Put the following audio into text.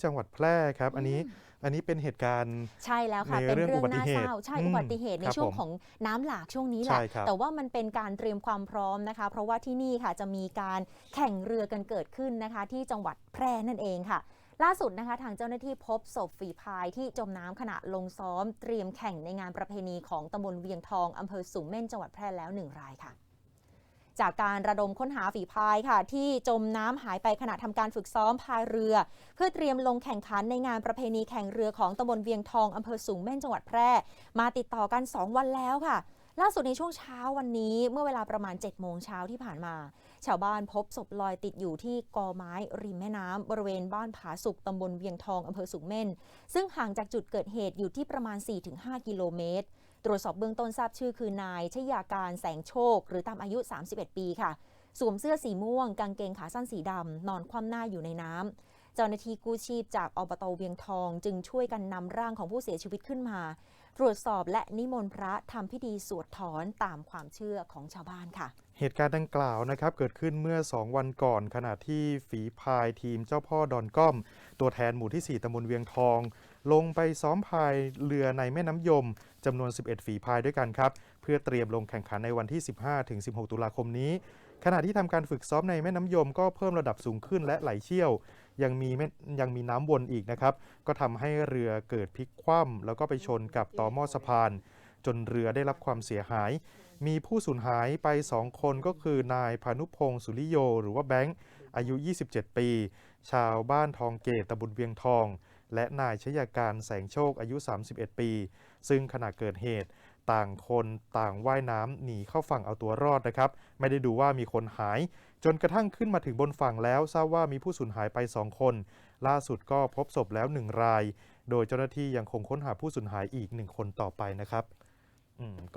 ที่จังหวัดแพร่ครับ อันนี้อันนี้เป็นเหตุการณ์ใช่แล้วค่ะในเป็นเรื่องเรื่องอุบัติน่าเหตุเศร้าใช่อืมอุบัติเหตุในครับช่วงผมของน้ำหลากช่วงนี้แหใช่ละครับแต่ว่ามันเป็นการเตรียมความพร้อมนะคะ เพราะว่าที่นี่ค่ะจะมีการแข่งเรือกันเกิดขึ้นนะคะ ที่จังหวัดแพร่นั่นเองค่ะ ล่าสุดนะคะ ทางเจ้าหน้าที่พบศพฝีพายที่จมน้ำขณะลงซ้อม เตรียมแข่งในงานประเพณีของตำบลเวียงทองอำเภอสูงเม่นจังหวัดแพร่แล้วหนึ่งรายค่ะ จากการระดมค้นหาฝีพายค่ะ ที่จมน้ำหายไปขณะทำการฝึกซ้อมพายเรือ เพื่อเตรียมลงแข่งขันในงานประเพณีแข่งเรือของตำบลเวียงทองอำเภอสูงเม่นจังหวัดแพร่ มาติดต่อกัน 2 วันแล้วค่ะ ล่าสุดในช่วงเช้าวันนี้เมื่อเวลาประมาณ7โมงเช้าที่ผ่านมา ชาวบ้านพบศพลอยติดอยู่ที่กอไม้ริมแม่น้ำบริเวณบ้านผาสุกตำบลเวียงทองอำเภอสูงเม่น ซึ่งห่างจากจุดเกิดเหตุอยู่ที่ประมาณ 4-5 กิโลเมตร ตรวจสอบเบื้องต้นทราบชื่อคือนายชยาการแสงโชค หรือตามอายุ 31 ปีค่ะ สวมเสื้อสีม่วง กางเกงขาสั้นสีดำ นอนคว่ำหน้าอยู่ในน้ำ เจ้าหน้าที่กู้ชีพจากอบตเวียงทอง จึงช่วยกันนำร่างของผู้เสียชีวิตขึ้นมา ตรวจสอบและนิมนต์พระทำพิธีสวดถอนตามความเชื่อของชาวบ้านค่ะเหตุการณ์ดังกล่าวนะครับเกิดขึ้นเมื่อ 2 วันก่อน ขณะที่ฝีพายทีมเจ้าพ่อดอนก้อม ตัวแทนหมู่ที่ 4ตำบลเวียงทอง ลงไปซ้อมพายเรือในแม่น้ำยมจำนวน 11 ฝีพายด้วยกันครับ เพื่อเตรียมลงแข่งขันในวันที่ 15-16 ตุลาคมนี้ ขณะที่ทำการฝึกซ้อมในแม่น้ำยมก็เพิ่มระดับสูงขึ้นและไหลเชี่ยว ยังมีแม่ยังมีน้ำวนอีกนะครับ ก็ทำให้เรือเกิดพลิกคว่ำแล้วก็ไปชนกับต่อหม้อสะพาน จนเรือได้รับความเสียหาย มีผู้สูญหายไป 2 คนก็คือนายพานุพงศ์สุริโย หรือว่าแบงค์อายุ 27 ปี ชาวบ้านทองเกตตำบลเวียงทอง และนายชยาการแสงโชคอายุ 31 ปี ซึ่งขณะเกิดเหตุต่างคนต่างว่ายน้ำหนีเข้าฝั่งเอาตัวรอดนะครับ ไม่ได้ดูว่ามีคนหาย จนกระทั่งขึ้นมาถึงบนฝั่งแล้วทราบว่ามีผู้สูญหายไป 2 คน ล่าสุดก็พบศพแล้ว 1 ราย โดยเจ้าหน้าที่ยังคงค้นหาผู้สูญหายอีก 1 คนต่อไปนะครับอืม